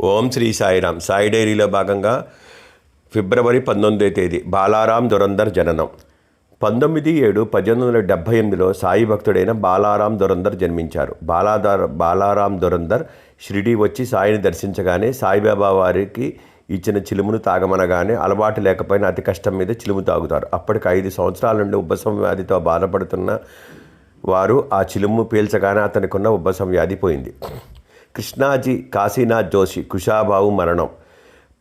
ఓం శ్రీ సాయిరామ్. సాయి డైరీలో భాగంగా ఫిబ్రవరి పంతొమ్మిదో తేదీ బాలారాం దురందర్ జననం. పంతొమ్మిది ఏడు పద్దెనిమిది వందల డెబ్భై ఎనిమిదిలో సాయి భక్తుడైన బాలారాం దురందర్ జన్మించారు. బాలాదార్ బాలారాం దురందర్ షిరిడి వచ్చి సాయిని దర్శించగానే సాయిబాబా వారికి ఇచ్చిన చిలుమును తాగమనగానే అలవాటు లేకపోయినా అతి కష్టం మీద చిలుము తాగుతారు. అప్పటికి ఐదు సంవత్సరాల నుండి ఉపశమ వ్యాధితో బాధపడుతున్న వారు ఆ చిలుము పీల్చగానే అతనికున్న ఉబ్బసం వ్యాధి పోయింది. కృష్ణాజీ కాశీనాథ్ జోషి కుషాబావు మరణం.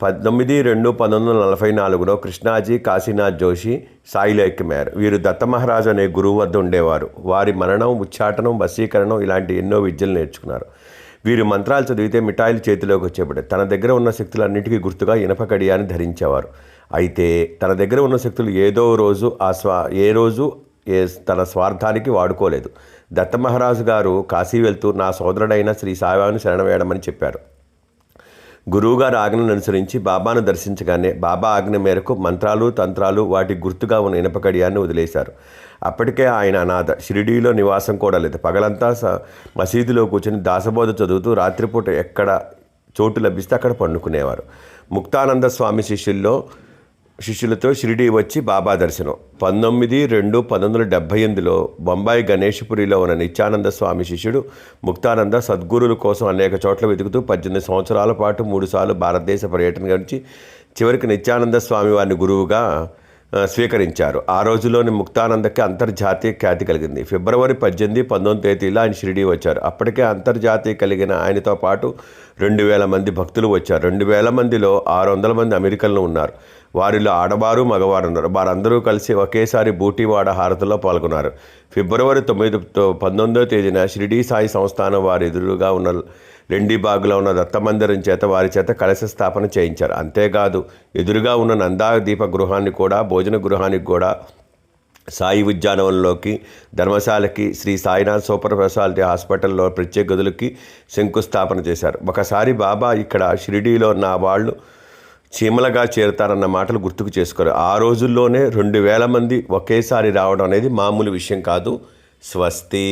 పంతొమ్మిది రెండు పంతొమ్మిది వందల నలభై నాలుగులో కృష్ణాజీ కాశీనాథ్ జోషి సాయిలో ఎక్కిమారు వీరు దత్తమహారాజు అనే గురువు వద్ద ఉండేవారు. వారి మరణం ఉచ్చాటనం వశీకరణం ఇలాంటి ఎన్నో విద్యలు నేర్చుకున్నారు. వీరు మంత్రాలు చదివితే మిఠాయిలు చేతిలోకి వచ్చేప్పుడు తన దగ్గర ఉన్న శక్తులన్నిటికీ గుర్తుగా ఇనప కడియాన్ని ధరించేవారు. అయితే తన దగ్గర ఉన్న శక్తులు ఏదో రోజు ఆ స్వా ఏ రోజు ఏ తన స్వార్థానికి వాడుకోలేదు. దత్త మహారాజు గారు కాశీ వెళ్తూ నా సోదరుడైన శ్రీ సాయిబాబాను శరణవేయడమని చెప్పారు. గురువుగారు ఆజ్ఞను అనుసరించి బాబాను దర్శించగానే బాబా ఆజ్ఞ మేరకు మంత్రాలు తంత్రాలు వాటి గుర్తుగా ఉన్న ఇనపకడియాన్ని వదిలేశారు. అప్పటికే ఆయన అనాథ షిరిడీలో నివాసం కూడా లేదు. పగలంతా స- మసీదులో కూర్చొని దాసబోధ చదువుతూ రాత్రిపూట ఎక్కడ చోటు లభిస్తే అక్కడ పండుకునేవారు. ముక్తానంద స్వామి శిష్యుల్లో శిష్యులతో షిరిడీ వచ్చి బాబా దర్శనం. పంతొమ్మిది రెండు పంతొమ్మిది వందల డెబ్భై ఎనిమిదిలో బొంబాయి గణేష్పురిలో ఉన్న నిత్యానంద స్వామి శిష్యుడు ముక్తానంద సద్గురుల కోసం అనేక చోట్ల వెతుకుతూ పద్దెనిమిది సంవత్సరాల పాటు మూడుసార్లు భారతదేశ పర్యటన గురించి చివరికి నిత్యానంద స్వామి వారిని గురువుగా స్వీకరించారు. ఆ రోజులోని ముక్తానందకి అంతర్జాతీయ ఖ్యాతి కలిగింది. ఫిబ్రవరి పద్దెనిమిది పంతొమ్మిది తేదీలో ఆయన షిరిడీ వచ్చారు. అప్పటికే అంతర్జాతీయ కలిగిన ఆయనతో పాటు రెండు వేల మంది భక్తులు వచ్చారు. రెండు వేల మందిలో ఆరు వందల మంది అమెరికన్లు ఉన్నారు. వారిలో ఆడవారు మగవారు ఉన్నారు. వారందరూ కలిసి ఒకేసారి బూటీవాడ హారతిలో పాల్గొన్నారు. ఫిబ్రవరి తొమ్మిది పంతొమ్మిదో తేదీన షిరిడీ సాయి సంస్థానం వారి ఎదురుగా ఉన్న రెండి బాగులో ఉన్న దత్తమందిరం చేత వారి చేత కలశ స్థాపన చేయించారు. అంతేకాదు ఎదురుగా ఉన్న నందా దీప గృహాన్ని కూడా భోజన గృహానికి కూడా సాయి ఉద్యానవనంలోకి ధర్మశాలకి శ్రీ సాయినాథ్ సూపర్ స్పెషాలిటీ హాస్పిటల్లో ప్రత్యేక గదులకి శంకుస్థాపన చేశారు. ఒకసారి బాబా ఇక్కడ షిరిడీలో నా వాళ్ళు చీమలగా చేరుతారన్న మాటలు గుర్తుకు చేసుకోరు. ఆ రోజుల్లోనే రెండు వేల మంది ఒకేసారి రావడం అనేది మామూలు విషయం కాదు. స్వస్తి.